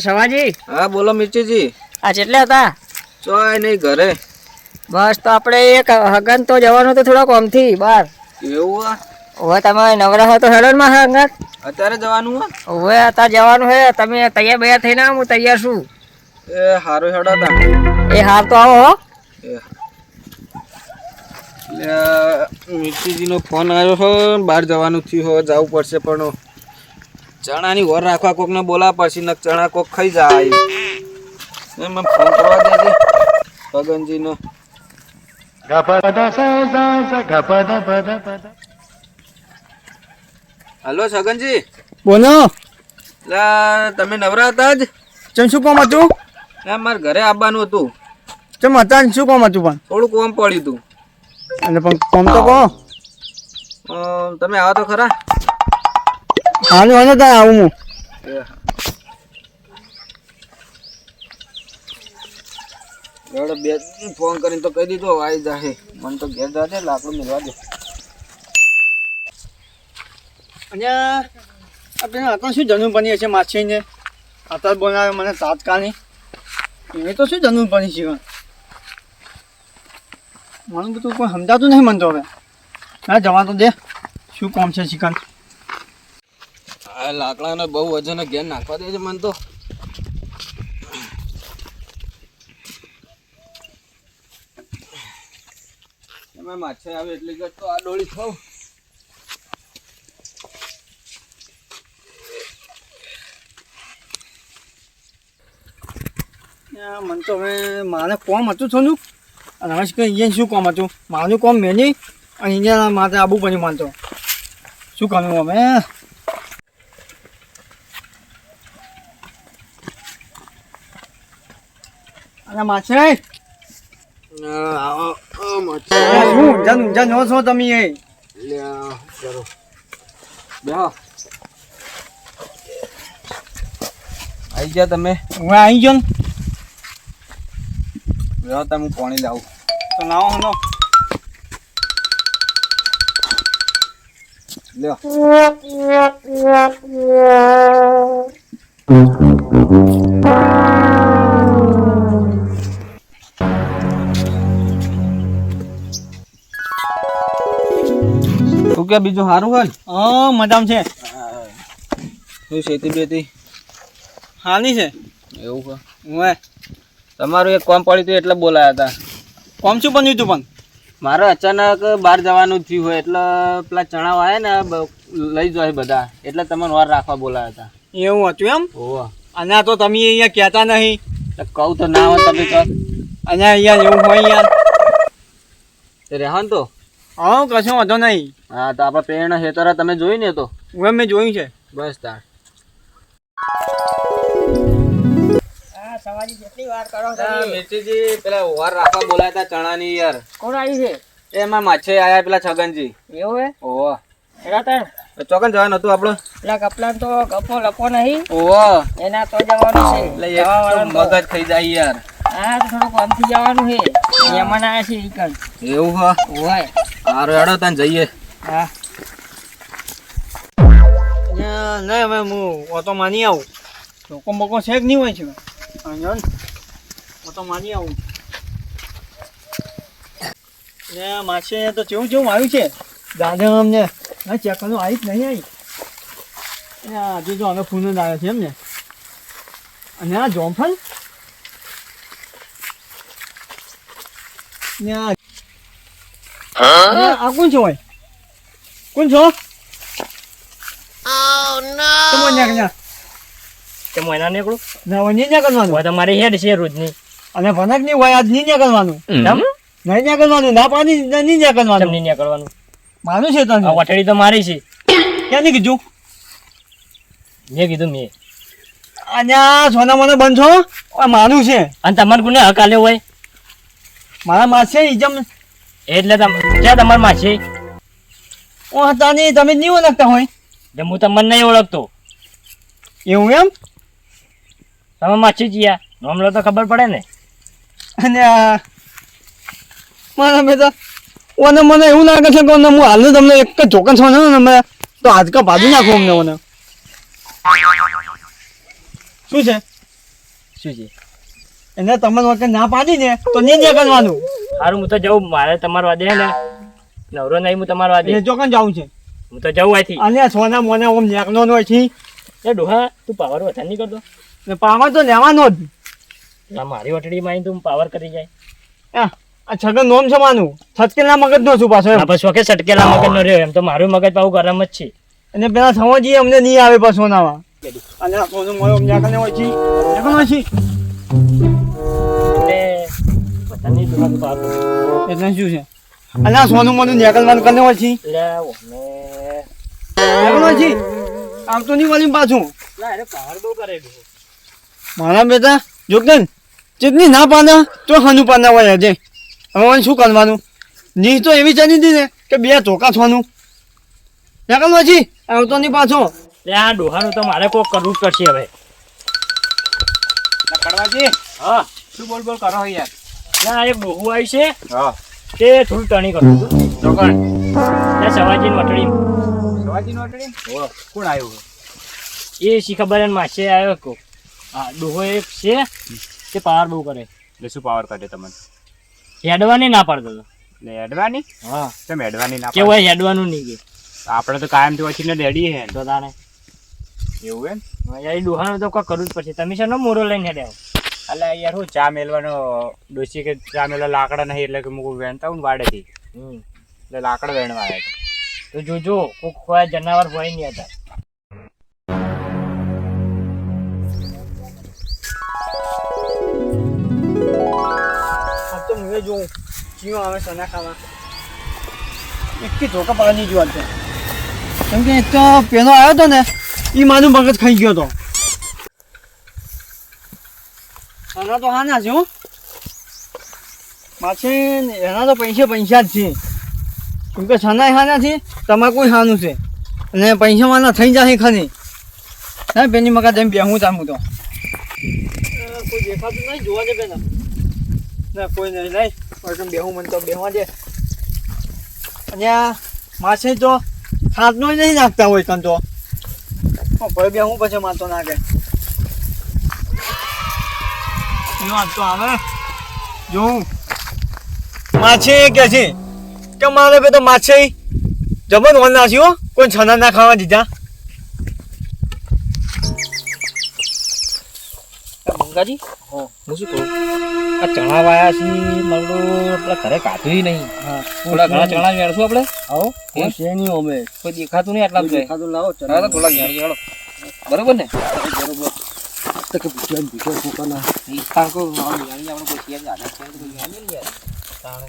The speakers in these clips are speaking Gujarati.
સવાજી? હા બોલો મિર્ચીજી આ જેટલે હતા? ચોય નહીં ઘરે. બસ તો આપણે એક હગન તો જવાનું તો થોડોક આમથી બહાર એવું આ? હવે તમે નવરા હો તો હેડો માં હંગત અત્યારે જવાનું હવે અત્યારે જવાનું હે તમે તૈયાર બૈયાર થઈને આવો હું તૈયાર છું. એ હારો હેડો તા. એ હાર તો આવો હો. મિર્ચીજીનો ફોન આવ્યો છે બહાર જવાનું થયું હો જવું પડશે પણ ચણાની ઓર રાખવા કોકને બોલા પડશે ને ચણા કોક ખાઈ જાય. એમાં ફોન કરવા દેજે પગનજીનો હલો છગનજી. બોલો. તમે નવરા હતા જ? ચમ શું કામ હતું? ના મારે ઘરે આવવાનું હતું. ચમ હતા શું કામ હતું પણ? થોડું કોમ પડ્યું હતું. અને પણ કોમ તો કહો. તમે આવો તો ખરા. હાનું હાનું ત્યાં આવું હું. એવડે બે ફોન કરીને તો કહી દીધો આવી જાહે. મને તો ઘેર જાજે લાકડું મિલવા દે. અહીંયા આપણે હતા શું જનુ બની હશે માછીને? હતા બનાવે મને તાતકાની એ તો શું જનુ બની છે? મને બધું કોઈ સમજાતું નહીં મને તો હવે. હા જવા તો દે. શું કામ છે શિકાન આ લાકડાને બહુ વજન ઘેર નાખવા દે છે મને તો. એમાં આવે એટલે કે તો આ ડોળી થઉં મને તો હવે મારે કોમ હતું થોડું અને હવે કે અહીંયા શું કોમ હતું? મારું કોમ મેની અને અહીંયા મારે આબુ બન્યું માનતો શું કામ અમે અને માછે આ, આવો, આ માછે. શું ઊંઝા ને ઊંઝા નો છો તમે એ લ્યા, કરો. બેહો. આઈ ગયા તમે હું આવી ગયો ને બેહો તમે હું પાણી લાવું તો લાવો હનો લ્યો તું કે બીજું સારું હોય? હા મજામાં છે. શું શેતી બેતી હાની છે? એવું કે હું તમારું એક કોમ પડ્યું હતું એટલે બોલાયા હતા કોમ શું બન્યું હતું પણ? મારે અચાનક બહાર જવાનું થયું હોય એટલે પેલા ચણા આવે ને લઈ જાય બધા. એટલે તમને વાર રાખવા બોલાયા હતા એવું હતું એમ? ઓહ. અને તો તમે અહીંયા કહેતા નહીં. કહું તો ના હોય તમે કહો અને અહીંયા એવું હોય યાર. રહેવાનું તો? હા કશું વાંધો નહીં. હા તો આપણા પેણ હેતરા તમે જોઈ ને તો. હું મેં જોયું છે. બસ તાર. હા સવાજી વાર કરો મિર્ચીજી પેલા વાર રાખવા બોલાયા ચણાની યાર. કોણ આવી છે? એમાં માછે આયા પેલા છગનજી. એવું હે? ઓહો. એના તણ? ચોકન જવાનું હતું આપણે? પેલા કપલા તો કપો લપો નહીં. ઓહો. એના તો જવાનું છે. એટલે. મગજ ખાઈ જાય યાર. હા થોડુંક આમથી જવાનું છે. મહેમાન આવ્યા છે ઈકણ. એવું હા. હોય સારું હેડો તને જઈએ. હા. અહીંયા હવે હું ઓટો માની આવું. ચોકો મોકો છે કે નહીં હોય છે? ને ઓટો માની આવું. ને માછે તો જેવું જેવું આવ્યું છે, દાદા અમને ચેક કરવાનું આવી જ નહીં આવી આજે જો હવે ફૂન જ આવ્યો છે એમ ને અને આ જોમફળ? ને આ કોણ છે હોય? કોણ છો? ના? હવે તમારી હેડ છે રોજની. અને ભનક નહીં હોય આજ નહીં ન્યા કરવાનું. તમ? નહીં ન્યા કરવાનું ના પાડી નહીં ન્યા કરવાનું. તમને નહીં કરવાનું. માનું છે તને? વઠડી તો મારી છે. ક્યાં નહીં કીધું? મેં કીધું મેં. આ સોના મને બંધ છો? માનું છે. અને તમારે કોને હક આલ્યો હોય. મારા માસે ઇજમ એટલે તમ ક્યાં તમારે માં ઓ હતા નહીં તમે નહીં ઓળખતા હોય. એટલે હું તમને નહીં ઓળખતો. એવું એમ? તમે માછી જીયા? નામ લો તો ખબર પડે ને. અને આ મારા તો ઓને મને એવું લાગે છે કે હું હાલનું તમને એક જ જોકન છો ને મેં તો આજકા ભાજી નાખું અમને ઓને. શું છે? શું છે? એને તમને વખત ના પાડી ને તો નહીં કરવાનું સારું હું તો જઉં. મારે તમારા વાદે હે ને. નવરો નહીં હું તમારા વાદે. જો ચોકન જવું છે? હું તો જઉં અહીંથી. અને સોના મોના ઓમ નેકનો હોય છે. એ ડોહા તું પાવર વધારે નહીં કરતો. ને પાવર તો લેવાનો જ. મારી વટડી માં તું પાવર કરી જાય. આ આ છગન નોમ છે માનું. છટકેલા મગજ નો છું પાછો પછી વખત સટકેલા મગજ નો રહ્યો. એમ તો મારું મગજ પાવું ગરમ જ છે. અને પેલા સમજીએ અમને નહીં આવે પાછો નાવા અને સોનું હોય છે. નીકળનો હોય છે. એટલે શું છે? આ સોનું મોનું નીકળવાનું કને હોય છે? છે? આમ તો નહીં વળી પાછું. મારા બેટા જોગન ચેતની ના પાના તો હાનું પાના હોય આજે. હવે શું કરવાનું? નીચ તો એવી ચાલી હતી ને કે બે ચોકા થવાનું નીકળ પછી આવતો નહીં પાછો. આ ડોહાનું તો મારે કોક કરવું જ પડશે હવે. હા. શું બોલ બોલ કરો યાર આ એક બહુ આવી છે. હા. તે થોડું ટણી કરતું હતું. એટલે સવાજી વટડી. સવાજી વટડી? કોણ આવ્યું? એ શી ખબર એને માસે આવ્યો કો. હા ડોહો એક છે તે પાવર બહુ કરે. એટલે શું પાવર કાઢે તમને? હેડવાની ના પાડતો હતો એટલે હેડવાની? હા. તમે હેડવાની ના કેવું હેડવાનું નહીં કે. આપણે તો કાયમથી વચ્ચે રેડી હે. તો તાણે. એવું એમ? ડોહાનું તો કોઈ કરવું જ પડશે. તમે શેનો મોરો લઈને હેડ્યા એટલે યાર હું ચા મેલવાનો ડોસી કે ચા મેલવા લાકડા નહીં એટલે કે મૂકું વેણતા હું વાડેથી. એટલે લાકડા વેણવા આવ્યા તો જોજો કોક કોઈ જનાવર હોય નહીં હતા. મુએ જોઉં ચીઓ આવે સોના ખાવા એકી ધોકા નહીં જોવા કેમ કે એક તો પેલો આવ્યો હતો ને એ મારું મગજ ખાઈ ગયો હતો સના તો હાના છે હો. માછે ને એના તો પૈસા પૈસા જ છે. કેમ કે સના હા નથી તમારે કોઈ હાનું છે. અને પૈસા માના થઈ જાય ખરી ના બેની મગજ એમ બેહું તામું તો. કોઈ દેખાતું નહીં જોવા દે પેલા. ના કોઈ નહીં નહીં પણ બેહું મને તો બેહવા દે. અને માસે તો હાથનો નહીં નાખતા હોય કન તો. ભાઈ બેહું પછી માતો નાખે. એનો હાથ તો આવે. જોઉં માછી કે છે? કે મારે બે તો માછે જબર વન નાખ્યો કોઈ છના ના ખાવા દીધા. મંગાજી હું. શું કહું? આ ચણા વાયા છે મારું આપણે ઘરે કાઢ્યું નહીં. થોડા ઘણા ચણા વેણશું આપણે? આવો કોઈ છે નહીં અમે. કોઈ દેખાતું નહીં આટલા દેખાતું ખાતું લાવો ચણા તો થોડા ઘેર વેણો. બરોબર ને? તો કે ભૂખ્યા ભૂખ્યા ફૂકાના ઈ આપણે કોઈ શેર આધા શેર કોઈ વેણી નહીં યાર તાણે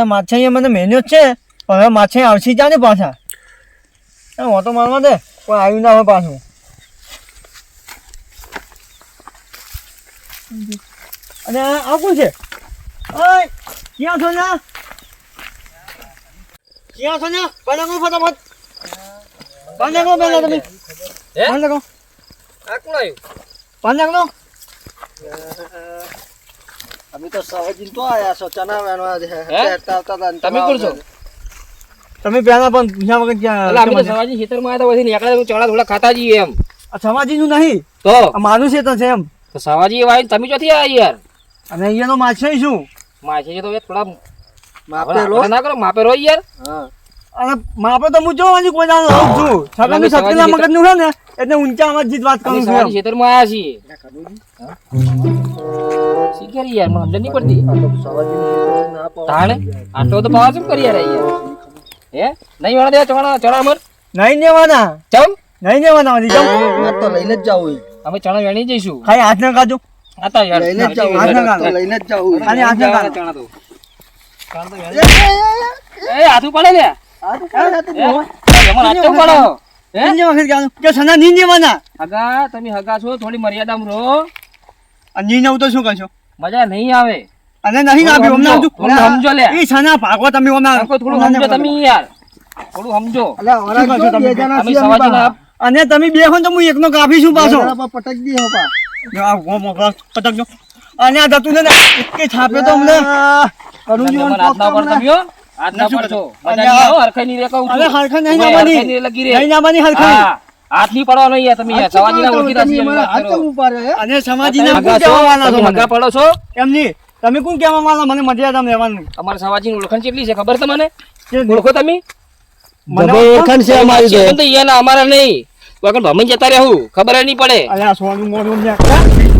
એ માછે અહીંયા મને મેન્યુ જ છે. પણ હવે માછે આવશે જાને પાછા? એ ઓટો મારવા દે કોઈ આવ્યું ના હોય પાછું. અને આ કોણ છે? ઓય ક્યાં છો ને ક્યાં છો ને બહાર નીકળો ફટાફટ. પહેલા તમે. નીકળો આ કોણ આવ્યું બહાર નીકળો અમે તો સહજીન તો આયા છો ચના વેણવા હે? તમે કોણ છો? તમે પહેલા પણ પૂછ્યા વગર ક્યાં એટલે અમે તો સવાજી ખેતરમાં આવ્યા હતા પછી નીકળ્યા તો ચણા થોડા ખાતા જઈએ એમ. સમાજી નું નહીં. તો? આ મારું છે તો છે એમ. તો સવાજી એવા આવીને તમે ચોથી આવ્યા યાર? અને અહીંયા નો માછે શું માછે તો એ થોડા માપેલો? ના કરો માપેલો યાર. અને માપે તો હું જોવાની કોઈ જાણ રહું છું. છતાં મેં સત્યના મગજનું છે ને એટલે ઊંચા અવાજ જીત વાત કરું છું ખેતરમાં આવ્યા છીએ. શીખેરી યાર મને નહીં પડતી. તાણે? આટલો તો પાવા શું કરી યાર આ હે? નહીં વાળા દે ચણા ચણા અમર? નહીં લેવાના ચમ? નહીં લેવાના હજી ચમ. તો લઈને જ જાવું અમે ચણા વેણી જઈશું. ખાઈ હાથ ના કાઢો આતા યાર લઈને જ જાઉં, હાથ ના કાજો લઈને જ જાવું ખાલી હાથ ના કાજો ચણા તો. એ હાથું પડે લે એમાં હાથ કેમ પડો હે હગા અને તમે બે હો તો હું એકનો કાપી છું પાછો પટક દી હો પા આ ગો મોકલા પટકજો અને આ તો અમને કરું તમે ના તમે કોણ કેવા માંગો મને? હગા પડો અમારે અમારા સવાજીની ઓળખાણ કેટલી છે ખબર તમને? ઓળખો તમે? મને ઓળખાણ છે અમારી અમારે નહીં. વગર ભમી જતા રહેવું ખબર નહીં પડે. સોનું ને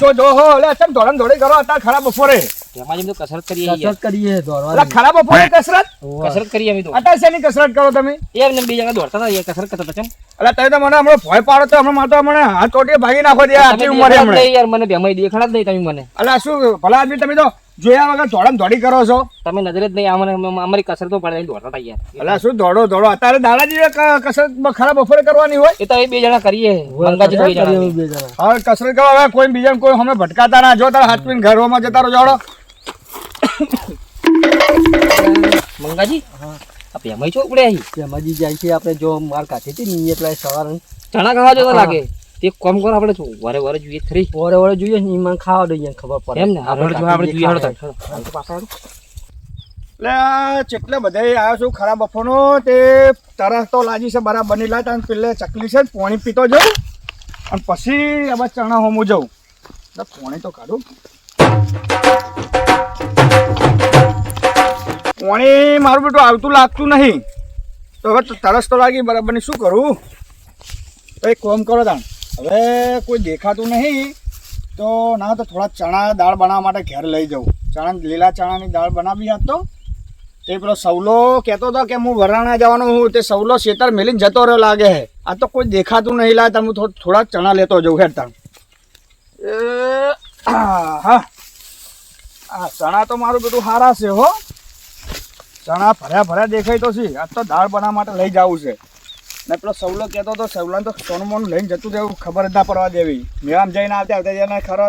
જી. હે? લે, દોડી કરો અત્યારે ખરાબ બપોરે. એમાં જેમ તો કસરત કરીએ ખરાબ બપોરે કસરત? કસરત કરીએ અમે તો. અત્યારે શેની કસરત કરો તમે? એમ ને બે જણા દોડતા હતા યાર, કસરત કરતા હતા ચમ. તમે તો મને હમણાં ભય પાડો તો હમણાં માતો મને હાથ તોડી ભાગી નાખો દે આટલી ઉંમરે હમણાં. યાર મને બેમાઈ દેખાડા જ નહીં તમે મને. અલા શું ભલા આદમી તમે તો જોયા વગર દોડમ દોડી કરો છો. તમે નજરે જ નહીં આ અમારી કસરતો પડે દોડતા હતા યાર અલે શું દોડો દોડો? અત્યારે દાદાજી કસરત બ- ખરાબ બપોરે કરવાની હોય? એ તો એ બે જણા કરીએ મંગાજી બે જણા. હવે કસરત કરો હવે કોઈ બીજા કોઈ અમે ભટકાતા ના જો તારા હાથ પીને ઘરોમાં જતા રહો જોડો. મંગાજી? ઉપડે અહીં તેમાંથી જાય છે આપણે જો માર કાઢી હતી ને એટલે સવાર. ચણા ખાવા જોતા લાગે. તે કોમ કરો આપણે શું વારે વારે જોઈએ ખરી. વારે વારે જોઈએ ને ઈમાં ખાવા દઈએ ખબર પડે. એમ ને? આપણે જો આપણે જોઈએ હાલો તાર. હાલો તો પાછા હાલો. એટલે ચેટલે બધે આવ્યો છું ખરાબ બફોનો? તે તરસ તો લાગી છે બરાબરની લાટ અને પેલે ચકલી છે પાણી પીતો જાઉં. અને પછી હવે ચણા હોમું જાઉં. એટલે પાણી તો કાઢું. પાણી મારું બેટું આવતું લાગતું નહીં. તો હવે તરસ તો લાગી બરાબરની શું કરું? તો એક કોમ કરો તાણ. હવે કોઈ દેખાતું નહીં, તો ના તો થોડા ચણા દાળ બનાવવા માટે ઘેર લઈ જાઉં ચણા, લીલા ચણાની દાળ બનાવી હતો તે. પેલો સવલો કહેતો હતો કે હું વરાણા જવાનો હું, તે સવલો શેતર મેલીને જતો રહ્યો લાગે હે આ તો કોઈ દેખાતું નહીં લાગે થો- થોડા ચણા લેતો જવું હેર તમે હા. આ ચણા તો મારું બધું સારા છે, હો. ચણા ભર્યા ભર્યા દેખાય તો છે આ તો દાળ બનાવવા માટે લઈ જવું છે. ને પેલો સવલો કહેતો હતો, સવલાને તો સોનું મોનું લઈને જતું રહેવું, ખબર જ ના પડવા દેવી. મેળામાં જઈને આવતા આવતા એને ખરો.